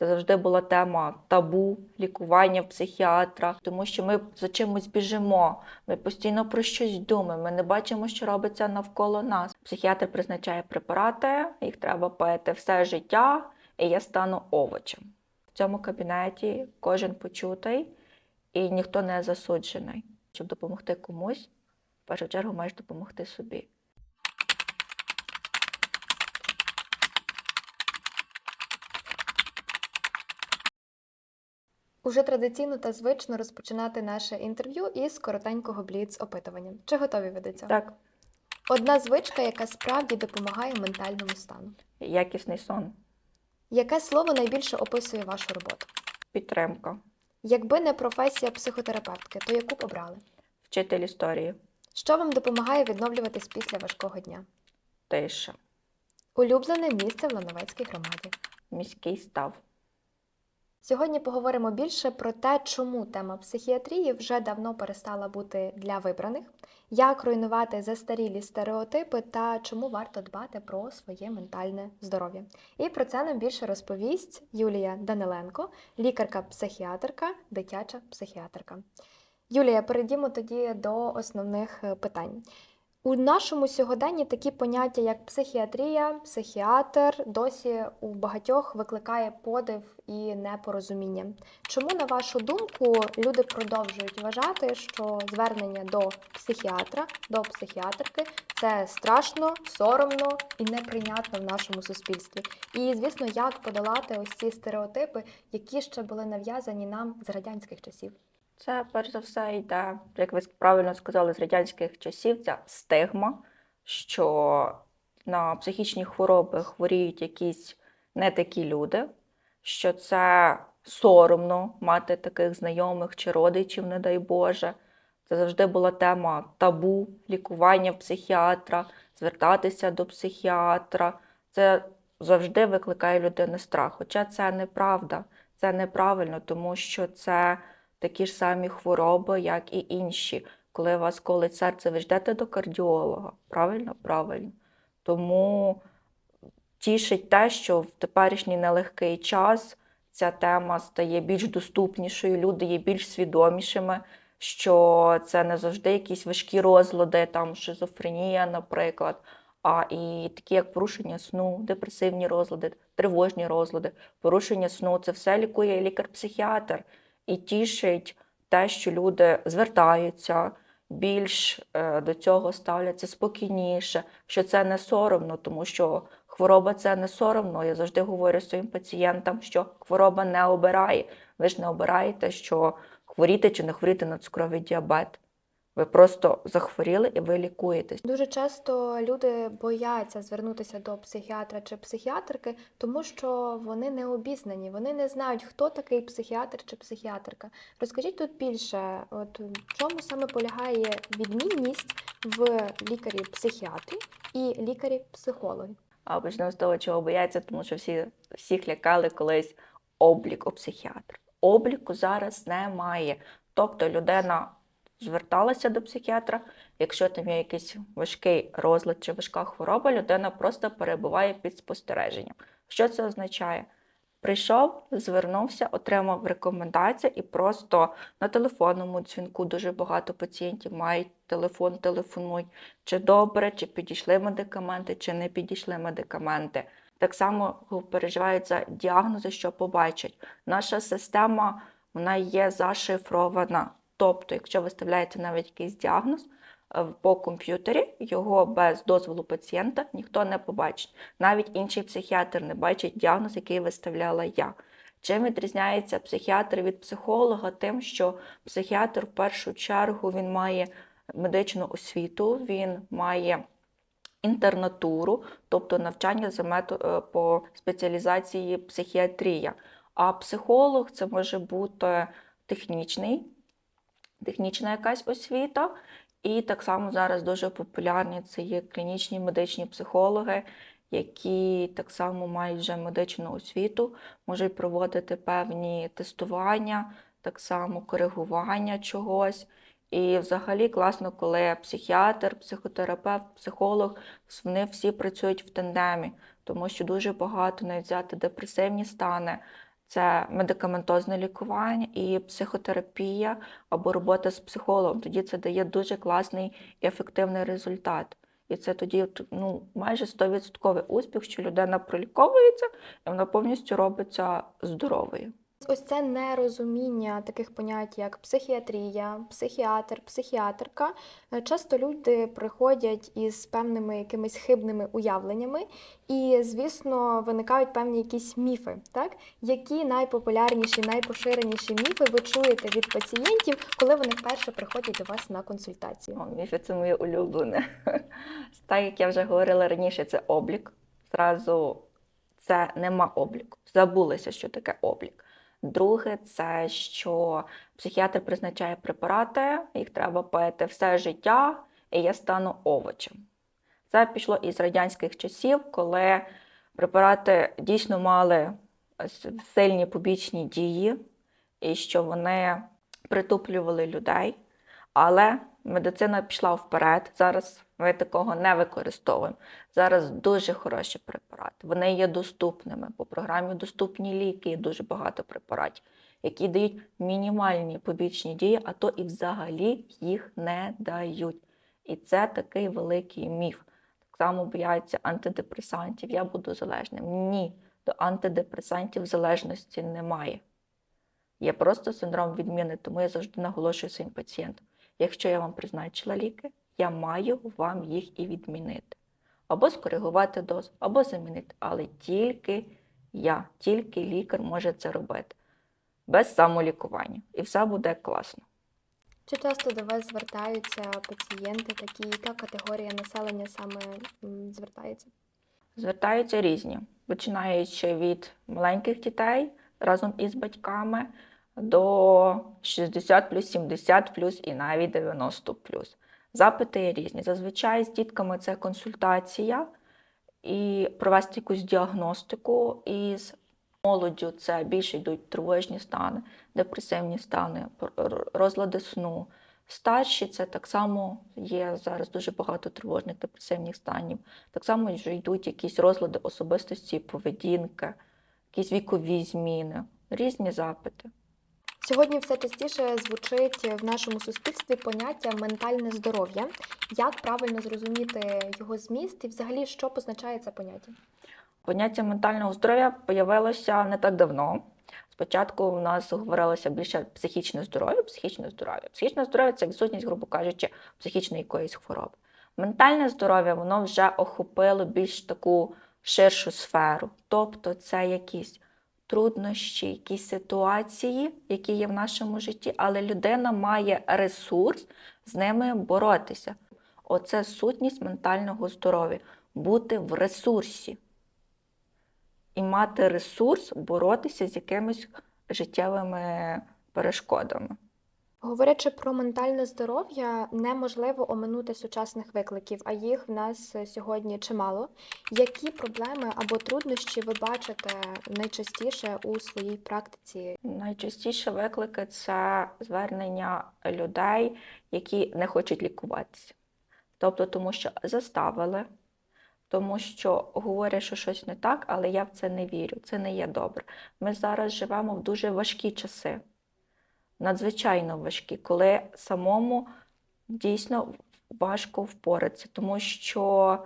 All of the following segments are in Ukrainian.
Це завжди була тема табу, лікування в психіатра, тому що ми за чимось біжимо. Ми постійно про щось думаємо. Ми не бачимо, що робиться навколо нас. Психіатр призначає препарати, їх треба пити все життя, і я стану овочем. В цьому кабінеті кожен почутий і ніхто не засуджений. Щоб допомогти комусь, в першу чергу маєш допомогти собі. Уже традиційно та звично розпочинати наше інтерв'ю із коротенького бліц-опитування. Чи готові ви до цього? Так, Одна звичка, яка справді допомагає ментальному стану. якісний сон, Яке слово найбільше описує вашу роботу? підтримка, Якби не професія психотерапевтки, то яку б обрали? вчитель історії, Що вам допомагає відновлюватись після важкого дня? тиша, Улюблене місце в Лановецькій громаді. міський став. Сьогодні поговоримо більше про те, чому тема психіатрії вже давно перестала бути для вибраних, як руйнувати застарілі стереотипи та чому варто дбати про своє ментальне здоров'я. І про це нам більше розповість Юлія Даниленко, лікарка-психіатрка, дитяча психіатрка. Юлія, перейдімо тоді до основних е, питань. У нашому сьогоденні такі поняття, як психіатрія, психіатр, досі у багатьох викликає подив і непорозуміння. Чому, на вашу думку, люди продовжують вважати, що звернення до психіатра, до психіатрки це страшно, соромно і неприйнятно в нашому суспільстві? І, звісно, як подолати ось ці стереотипи, які ще були нав'язані нам з радянських часів? Це перш за все йде, як ви правильно сказали, з радянських часів, ця стигма, що на психічні хвороби хворіють якісь не такі люди, що це соромно мати таких знайомих чи родичів, не дай Боже. Це завжди була тема табу, лікування в психіатра, звертатися до психіатра. Це завжди викликає людини страх. Хоча це неправда, це неправильно, тому що це такі ж самі хвороби, як і інші. Коли вас колить серце, ви ж йдете до кардіолога. Правильно? Правильно. Тому тішить те, що в теперішній нелегкий час ця тема стає більш доступнішою, люди є більш свідомішими, що це не завжди якісь важкі розлади, там шизофренія, наприклад, а і такі, як порушення сну, депресивні розлади, тривожні розлади, порушення сну це все лікує лікар-психіатр. І тішить те, що люди звертаються, більш е, до цього ставляться спокійніше, що це не соромно, тому що хвороба це не соромно. Я завжди говорю своїм пацієнтам, що хвороба не обирає. Ви ж не обираєте, що хворіти чи не хворіти на цукровий діабет. Ви просто захворіли і ви лікуєтесь. Дуже часто люди бояться звернутися до психіатра чи психіатрки, тому що вони не обізнані, вони не знають, хто такий психіатр чи психіатрка. Розкажіть тут більше, от в чому саме полягає відмінність в лікарі-психіатрі і лікарі-психологи? А почнемо з того, чого бояться, тому що всі всіх лякали колись обліку психіатра. Обліку зараз немає. Тобто людина зверталася до психіатра, якщо там є якийсь важкий розлад чи важка хвороба, людина просто перебуває під спостереженням. Що це означає? Прийшов, звернувся, отримав рекомендації і просто на телефонному дзвінку дуже багато пацієнтів мають телефон, телефонують, чи добре, чи підійшли медикаменти, чи не підійшли медикаменти. Так само переживають за діагнози, що побачать. Наша система вона є зашифрована. Тобто, якщо виставляється навіть якийсь діагноз е, по комп'ютері, його без дозволу пацієнта ніхто не побачить. Навіть інший психіатр не бачить діагноз, який виставляла я. Чим відрізняється психіатр від психолога? Тим, що психіатр в першу чергу він має медичну освіту, він має інтернатуру, тобто навчання за е, по спеціалізації психіатрія. А психолог це може бути технічний, технічна якась освіта. І так само зараз дуже популярні це є клінічні медичні психологи, які так само мають вже медичну освіту, можуть проводити певні тестування, так само коригування чогось. І взагалі класно, коли психіатр, психотерапевт, психолог, вони всі працюють в тандемі, тому що дуже багато навіть взяти депресивні стани. Це медикаментозне лікування і психотерапія або робота з психологом. Тоді це дає дуже класний і ефективний результат. І це тоді ну, майже 100% успіх, що людина проліковується і вона повністю робиться здоровою. Ось це нерозуміння таких понять, як психіатрія, психіатр, психіатрка. Е, Часто люди приходять із певними якимись хибними уявленнями, і, звісно, виникають певні якісь міфи. Так? Які найпопулярніші, найпоширеніші міфи ви чуєте від пацієнтів, коли вони вперше приходять до вас на консультацію? О, міфи це моє улюблене. Так як я вже говорила раніше, це облік. Зразу це нема обліку. Забулися, що таке облік. Друге, це що психіатр призначає препарати, їх треба пити все життя, і я стану овочем. Це пішло із радянських часів, коли препарати дійсно мали сильні побічні дії, і що вони притуплювали людей. Але медицина пішла вперед. Зараз ми такого не використовуємо. Зараз дуже хороші препарати. Вони є доступними. По програмі доступні ліки, дуже багато препаратів, які дають мінімальні побічні дії, а то і взагалі їх не дають. І це такий великий міф. Так само бояться антидепресантів. Я буду залежним. Ні, до антидепресантів залежності немає. Є просто синдром відміни, тому я завжди наголошую своїм пацієнтам. Якщо я вам призначила ліки, я маю вам їх і відмінити. Або скоригувати дозу, або замінити. Але тільки я, тільки лікар може це робити. Без самолікування. І все буде класно. Чи часто до вас звертаються пацієнти, такі, яка категорія населення саме звертається? Звертаються різні, починаючи від маленьких дітей разом із батьками до 60 плюс, 70 плюс і навіть 90 плюс. Запити є різні. Зазвичай з дітками це консультація і провести якусь діагностику. І з молоддю це більше йдуть тривожні стани, депресивні стани, розлади сну. Старші це так само є зараз дуже багато тривожних депресивних станів. Так само вже йдуть якісь розлади особистості, поведінки, якісь вікові зміни, різні запити. Сьогодні все частіше звучить в нашому суспільстві поняття ментальне здоров'я. Як правильно зрозуміти його зміст і взагалі що позначає це поняття? Поняття ментального здоров'я появилося не так давно. Спочатку в нас говорилося більше психічне здоров'я, психічне здоров'я. Психічне здоров'я це відсутність, грубо кажучи, психічної якоїсь хвороби. Ментальне здоров'я воно вже охопило більш таку ширшу сферу. Тобто це якісь труднощі, якісь ситуації, які є в нашому житті, але людина має ресурс з ними боротися. Оце сутність ментального здоров'я бути в ресурсі і мати ресурс боротися з якимись життєвими перешкодами. Говорячи про ментальне здоров'я, неможливо оминути сучасних викликів, а їх в нас сьогодні чимало. Які проблеми або труднощі ви бачите найчастіше у своїй практиці? Найчастіше виклики це звернення людей, які не хочуть лікуватися. Тобто, тому що заставили, тому що говорять, що щось не так, але я в це не вірю. Це не є добре. Ми зараз живемо в дуже важкі часи, надзвичайно важкі, коли самому дійсно важко впоратися, тому що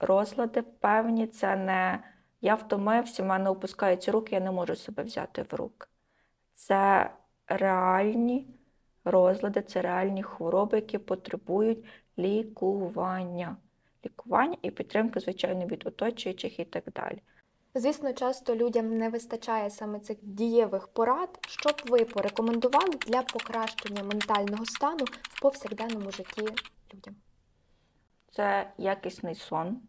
розлади певні це не я втомився, в мене опускаються руки, я не можу себе взяти в руки. Це реальні розлади, це реальні хвороби, які потребують лікування. Лікування і підтримки, звичайно, від оточуючих і так далі. Звісно, часто людям не вистачає саме цих дієвих порад. Що б ви порекомендували для покращення ментального стану в повсякденному житті людям? Це якісний сон.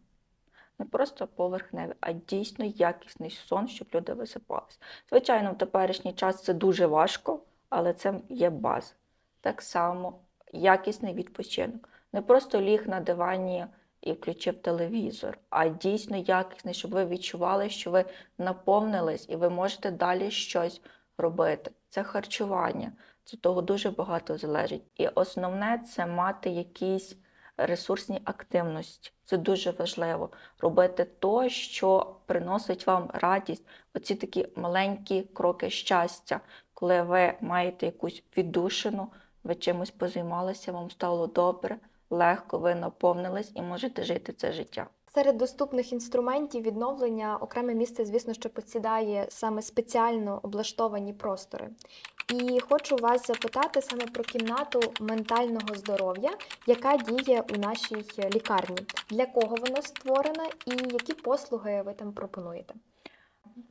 Не просто поверхневий, а дійсно якісний сон, щоб люди висипалися. Звичайно, в теперішній час це дуже важко, але це є база. Так само якісний відпочинок. Не просто ліг на дивані і включив телевізор, а дійсно якісний, щоб ви відчували, що ви наповнились і ви можете далі щось робити. Це харчування. Це того дуже багато залежить. І основне це мати якийсь ресурсні активності. Це дуже важливо. Робити то, що приносить вам радість. Оці такі маленькі кроки щастя, коли ви маєте якусь віддушину, ви чимось позаймалися, вам стало добре, легко, ви наповнились і можете жити це життя. Серед доступних інструментів відновлення окреме місце, звісно, що посідає саме спеціально облаштовані простори. І хочу вас запитати саме про кімнату ментального здоров'я, яка діє у нашій лікарні. Для кого вона створена і які послуги ви там пропонуєте?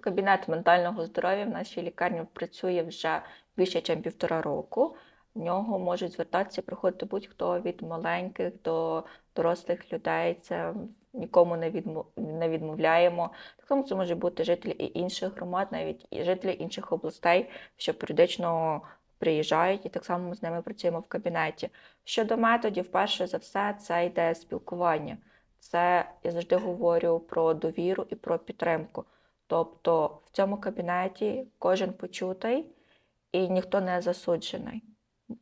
Кабінет ментального здоров'я в нашій лікарні працює вже більше, ніж півтора року. В нього можуть звертатися, приходити будь-хто від маленьких до дорослих людей. Це нікому не відмов... не відмовляємо. Так само це можуть бути жителі і інших громад, навіть і жителі інших областей, що періодично приїжджають, і так само ми з ними працюємо в кабінеті. Щодо методів, перше за все, це йде спілкування. Це я завжди говорю про довіру і про підтримку. Тобто в цьому кабінеті кожен почутий і ніхто не засуджений,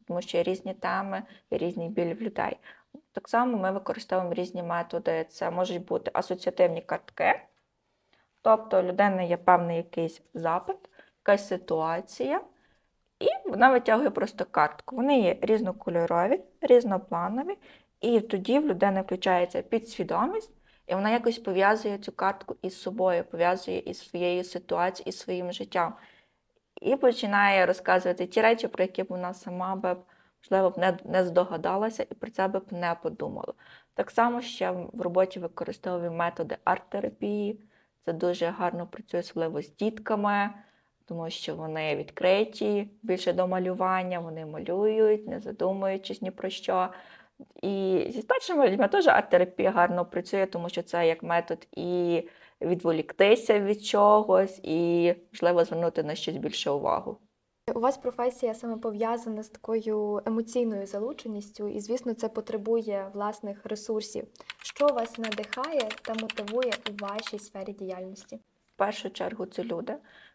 тому що є різні теми, є різний біль в людей. Так само ми використовуємо різні методи. Це можуть бути асоціативні картки, тобто у людини є певний якийсь запит, якась ситуація, і вона витягує просто картку. Вони є різнокольорові, різнопланові, і тоді в людини включається підсвідомість, і вона якось пов'язує цю картку із собою, пов'язує із своєю ситуацією, із своїм життям. І починає розказувати ті речі, про які б вона сама би, можливо, б не, не здогадалася і про це б не подумала. Так само ще в роботі використовуємо методи арт-терапії. Це дуже гарно працює, особливо з дітками, тому що вони відкриті більше до малювання, вони малюють, не задумуючись ні про що. І зі старшими людьми теж арт-терапія гарно працює, тому що це як метод і відволіктися від чогось, і можливо звернути на щось більше увагу. У вас професія саме пов'язана з такою емоційною залученістю, і, звісно, це потребує власних ресурсів. Що вас надихає та мотивує у вашій сфері діяльності? В першу чергу це люди,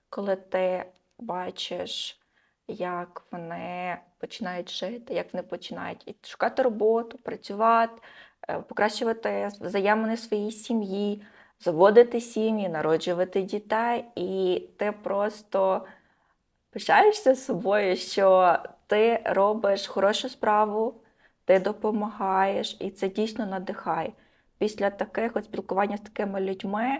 коли ти бачиш, як вони починають жити, як вони починають шукати роботу, працювати, е, покращувати взаємини своїй сім'ї, заводити сім'ї, народжувати дітей, і ти просто пишаєшся собою, що ти робиш хорошу справу, ти допомагаєш, і це дійсно надихає. Після таких от спілкування з такими людьми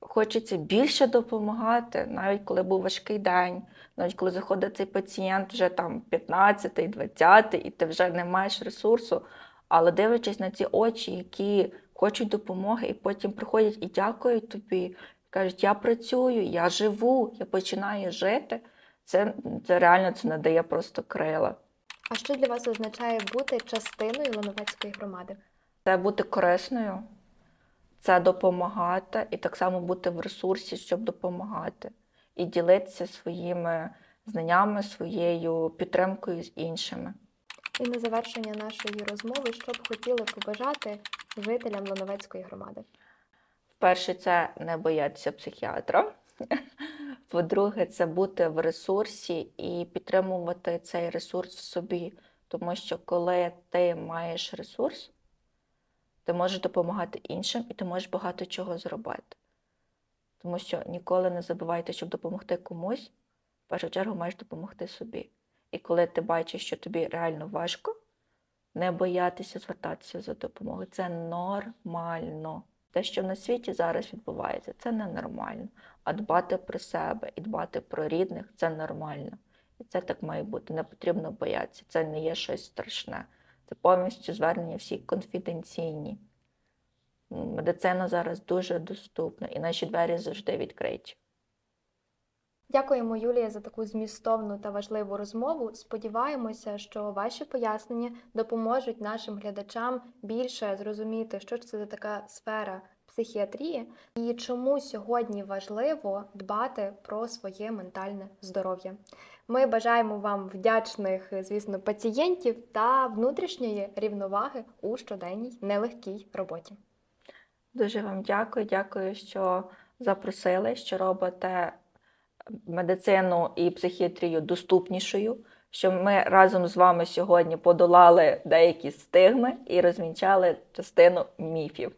хочеться більше допомагати, навіть коли був важкий день, навіть коли заходить цей пацієнт вже там 15-й, 20-й, і ти вже не маєш ресурсу. Але дивлячись на ці очі, які хочуть допомоги, і потім приходять і дякують тобі, кажуть, я працюю, я живу, я починаю жити. Це, це реально це надає просто крила. А що для вас означає бути частиною Лановецької громади? Це бути корисною, це допомагати і так само бути в ресурсі, щоб допомагати, і ділитися своїми знаннями, своєю підтримкою з іншими. І на завершення нашої розмови, що б хотіли побажати жителям Лановецької громади? Перше, це не боятися психіатра. По-друге, це бути в ресурсі і підтримувати цей ресурс в собі. Тому що коли ти маєш ресурс, ти можеш допомагати іншим і ти можеш багато чого зробити. Тому що ніколи не забувайте, щоб допомогти комусь, в першу чергу маєш допомогти собі. І коли ти бачиш, що тобі реально важко, не боятися звертатися за допомогою. Це нормально. Те, що на світі зараз відбувається, це ненормально. А дбати про себе і дбати про рідних це нормально. І це так має бути. Не потрібно боятися. Це не є щось страшне. Це повністю звернення всі конфіденційні. Медицина зараз дуже доступна, і наші двері завжди відкриті. Дякуємо, Юлія, за таку змістовну та важливу розмову. Сподіваємося, що ваші пояснення допоможуть нашим глядачам більше зрозуміти, що ж це за така сфера психіатрії і чому сьогодні важливо дбати про своє ментальне здоров'я. Ми бажаємо вам вдячних, звісно, пацієнтів та внутрішньої рівноваги у щоденній нелегкій роботі. Дуже вам дякую. Дякую, що запросили, що робите медицину і психіатрію доступнішою, що ми разом з вами сьогодні подолали деякі стигми і розмінчали частину міфів.